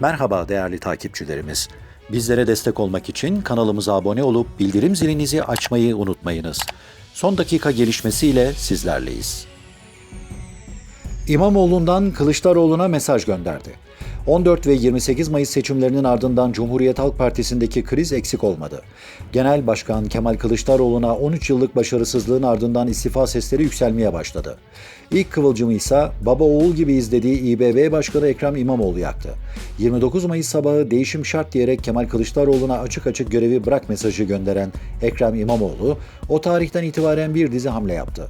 Merhaba değerli takipçilerimiz. Bizlere destek olmak için kanalımıza abone olup bildirim zilinizi açmayı unutmayınız. Son dakika gelişmesiyle sizlerleyiz. İmamoğlu'ndan Kılıçdaroğlu'na mesaj gönderdi. 14 ve 28 Mayıs seçimlerinin ardından Cumhuriyet Halk Partisi'ndeki kriz eksik olmadı. Genel Başkan Kemal Kılıçdaroğlu'na 13 yıllık başarısızlığın ardından istifa sesleri yükselmeye başladı. İlk kıvılcımı ise baba oğul gibi izlediği İBB Başkanı Ekrem İmamoğlu yaktı. 29 Mayıs sabahı değişim şart diyerek Kemal Kılıçdaroğlu'na açık açık görevi bırak mesajı gönderen Ekrem İmamoğlu o tarihten itibaren bir dizi hamle yaptı.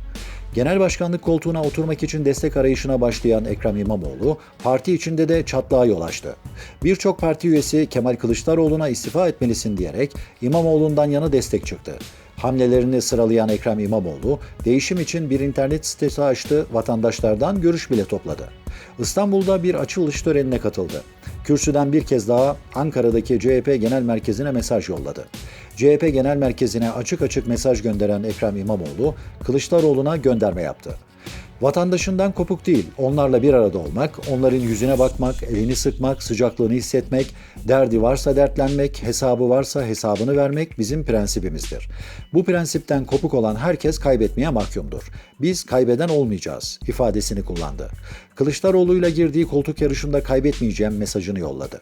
Genel başkanlık koltuğuna oturmak için destek arayışına başlayan Ekrem İmamoğlu, parti içinde de çatlağa yol açtı. Birçok parti üyesi Kemal Kılıçdaroğlu'na istifa etmelisin diyerek İmamoğlu'ndan yana destek çıktı. Hamlelerini sıralayan Ekrem İmamoğlu, değişim için bir internet sitesi açtı, vatandaşlardan görüş bile topladı. İstanbul'da bir açılış törenine katıldı. Kürsüden bir kez daha Ankara'daki CHP Genel Merkezi'ne mesaj yolladı. CHP Genel Merkezi'ne açık açık mesaj gönderen Ekrem İmamoğlu, Kılıçdaroğlu'na gönderme yaptı. Vatandaşından kopuk değil, onlarla bir arada olmak, onların yüzüne bakmak, elini sıkmak, sıcaklığını hissetmek, derdi varsa dertlenmek, hesabı varsa hesabını vermek bizim prensibimizdir. Bu prensipten kopuk olan herkes kaybetmeye mahkumdur. Biz kaybeden olmayacağız ifadesini kullandı. Kılıçdaroğlu'yla girdiği koltuk yarışında kaybetmeyeceğim mesajını yolladı.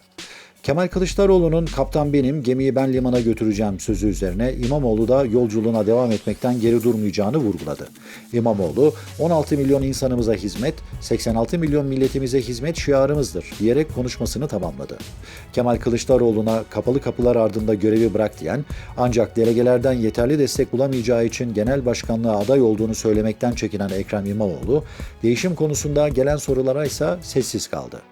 Kemal Kılıçdaroğlu'nun kaptan benim, gemiyi ben limana götüreceğim sözü üzerine İmamoğlu da yolculuğuna devam etmekten geri durmayacağını vurguladı. İmamoğlu, 16 milyon insanımıza hizmet, 86 milyon milletimize hizmet şiarımızdır diyerek konuşmasını tamamladı. Kemal Kılıçdaroğlu'na kapalı kapılar ardında görevi bırak diyen, ancak delegelerden yeterli destek bulamayacağı için genel başkanlığa aday olduğunu söylemekten çekinen Ekrem İmamoğlu, değişim konusunda gelen sorulara ise sessiz kaldı.